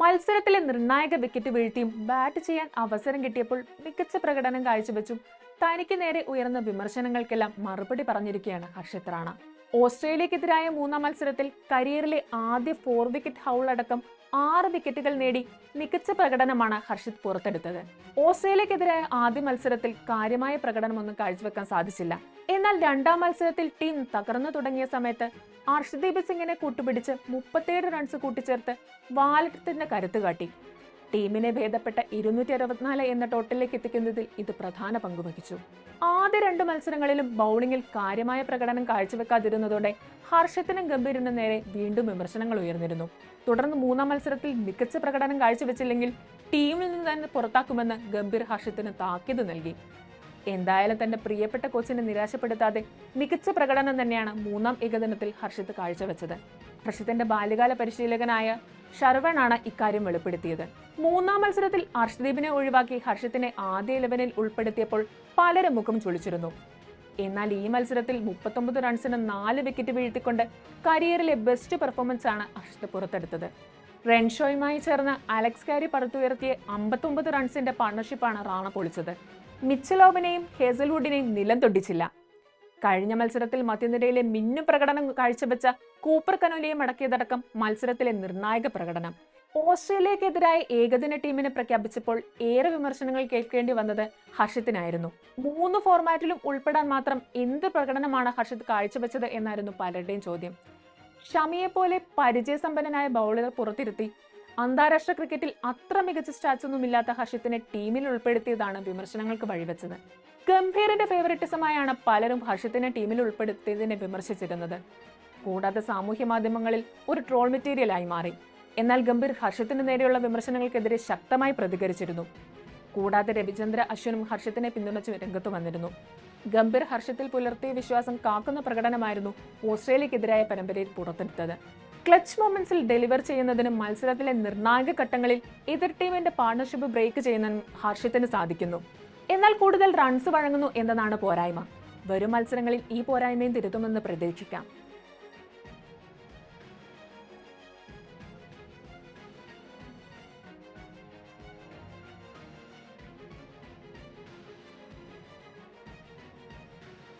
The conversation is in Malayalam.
മത്സരത്തിലെ നിർണായക വിക്കറ്റ് വീഴ്ത്തിയും ബാറ്റ് ചെയ്യാൻ അവസരം കിട്ടിയപ്പോൾ മികച്ച പ്രകടനം കാഴ്ചവെച്ചും. തനിക്ക് നേരെ ഉയർന്ന വിമർശനങ്ങൾക്കെല്ലാം മറുപടി പറഞ്ഞിരിക്കുകയാണ് ഹർഷിത് റാണ. ഓസ്ട്രേലിയക്കെതിരായ മൂന്നാം മത്സരത്തിൽ കരിയറിലെ ആദ്യ ഫോർ വിക്കറ്റ് ഹൗൾ അടക്കം ആറ് വിക്കറ്റുകൾ നേടി മികച്ച പ്രകടനമാണ് ഹർഷിത് പുറത്തെടുത്തത്. ഓസ്ട്രേലിയക്കെതിരായ ആദ്യ മത്സരത്തിൽ കാര്യമായ പ്രകടനമൊന്നും കാഴ്ചവെക്കാൻ സാധിച്ചില്ല. എന്നാൽ രണ്ടാം മത്സരത്തിൽ ടീം തകർന്നു തുടങ്ങിയ സമയത്ത് അർഷദീപ് സിംഗിനെ കൂട്ടുപിടിച്ച് മുപ്പത്തിയേഴ് റൺസ് കൂട്ടിച്ചേർത്ത് വാലറ്റത്തിന്റെ കരുത്ത് കാട്ടി. ടീമിനെ ഭേദപ്പെട്ട ഇരുന്നൂറ്റി അറുപത്തിനാല് എന്ന ടോട്ടലിലേക്ക് എത്തിക്കുന്നതിൽ ഇത് പ്രധാന പങ്കുവഹിച്ചു ആദ്യ രണ്ട് മത്സരങ്ങളിലും ബൗളിംഗിൽ കാര്യമായ പ്രകടനം കാഴ്ചവെക്കാതിരുന്നതോടെ ഹർഷത്തിനും ഗംഭീരനും നേരെ വീണ്ടും വിമർശനങ്ങൾ ഉയർന്നിരുന്നു. തുടർന്ന് മൂന്നാം മത്സരത്തിൽ മികച്ച പ്രകടനം കാഴ്ചവെച്ചില്ലെങ്കിൽ ടീമിൽ നിന്ന് തന്നെ പുറത്താക്കുമെന്ന് ഗംഭീർ ഹർഷത്തിന് താക്കീത് നൽകി. എന്തായാലും തന്റെ പ്രിയപ്പെട്ട കോച്ചിനെ നിരാശപ്പെടുത്താതെ മികച്ച പ്രകടനം തന്നെയാണ് മൂന്നാം ഏകദിനത്തിൽ ഹർഷിത് കാഴ്ചവെച്ചത്. ഹർഷിത്തിന്റെ ബാല്യകാല പരിശീലകനായ ഷർവണാണ് ഇക്കാര്യം വെളിപ്പെടുത്തിയത്. മൂന്നാം മത്സരത്തിൽ അർഷദീപിനെ ഒഴിവാക്കി ഹർഷത്തിനെ ആദ്യ ഇലവനിൽ ഉൾപ്പെടുത്തിയപ്പോൾ പലരും മുഖം ചൊളിച്ചിരുന്നു. എന്നാൽ ഈ മത്സരത്തിൽ മുപ്പത്തൊമ്പത് റൺസിന് നാല് വിക്കറ്റ് വീഴ്ത്തിക്കൊണ്ട് കരിയറിലെ ബെസ്റ്റ് പെർഫോമൻസ് ആണ് ഹർഷിത് പുറത്തെടുത്തത്. റെൻഷോയുമായി ചേർന്ന് അലക്സ് കാരി പടുത്തുയർത്തിയ അമ്പത്തൊമ്പത് റൺസിന്റെ പാർട്ണർഷിപ്പാണ് റാണ പൊളിച്ചത്. മിച്ചലോവിനെയും ഹേസൽവുഡിനെയും നിലം തൊടിച്ചില്ല കഴിഞ്ഞ മത്സരത്തിൽ മധ്യനിരയിലെ മിന്നു പ്രകടനം കാഴ്ചവെച്ച കൂപ്പർ കനോലിയെ മടക്കിയതടക്കം മത്സരത്തിലെ നിർണായക പ്രകടനം. ഓസ്ട്രേലിയക്കെതിരായ ഏകദിന ടീമിനെ പ്രഖ്യാപിച്ചപ്പോൾ ഏറെ വിമർശനങ്ങൾ കേൾക്കേണ്ടി വന്നത് ഹർഷിത്തിനായിരുന്നു. മൂന്ന് ഫോർമാറ്റിലും ഉൾപ്പെടാൻ മാത്രം എന്ത് പ്രകടനമാണ് ഹർഷിത് കാഴ്ചവെച്ചത് എന്നായിരുന്നു പലരുടെയും ചോദ്യം. ഷമിയെ പോലെ പരിചയസമ്പന്നനായ ബൗളർ പുറത്തിരുത്തി അന്താരാഷ്ട്ര ക്രിക്കറ്റിൽ അത്ര മികച്ച സ്റ്റാറ്റ്സ് ഒന്നുമില്ലാത്ത ഹർഷത്തിനെ ടീമിൽ ഉൾപ്പെടുത്തിയതാണ് വിമർശനങ്ങൾക്ക് വഴിവെച്ചത്. ഗംഭീറിന്റെ ഫേവറിറ്റിസമായാണ് പലരും ഹർഷത്തിനെ ടീമിൽ ഉൾപ്പെടുത്തിയതിനെ വിമർശിച്ചിരുന്നത്. കൂടാതെ സാമൂഹ്യ മാധ്യമങ്ങളിൽ ഒരു ട്രോൾ മെറ്റീരിയലായി മാറി. എന്നാൽ ഗംഭീർ ഹർഷത്തിന് നേരെയുള്ള വിമർശനങ്ങൾക്കെതിരെ ശക്തമായി പ്രതികരിച്ചിരുന്നു. കൂടാതെ രവിചന്ദ്ര അശ്വനും ഹർഷത്തിനെ പിന്തുണച്ച് രംഗത്ത് വന്നിരുന്നു. ഗംഭീർ ഹർഷത്തിൽ പുലർത്തിയ വിശ്വാസം കാക്കുന്ന പ്രകടനമായിരുന്നു ഓസ്ട്രേലിയക്കെതിരായ പരമ്പരയിൽ പുറത്തെടുത്തത്. ക്ലച്ച് മൊമെന്റ്സിൽ ഡെലിവർ ചെയ്യുന്നതിനും മത്സരത്തിലെ നിർണായക ഘട്ടങ്ങളിൽ എതിർ ടീമിന്റെ പാർട്ണർഷിപ്പ് ബ്രേക്ക് ചെയ്യുന്നതിനും ഹർഷത്തിന് സാധിക്കുന്നു. എന്നാൽ കൂടുതൽ റൺസ് വഴങ്ങുന്നു എന്നതാണ് പോരായ്മ. വരും മത്സരങ്ങളിൽ ഈ പോരായ്മയും തിരുത്തുമെന്ന് പ്രതീക്ഷിക്കാം.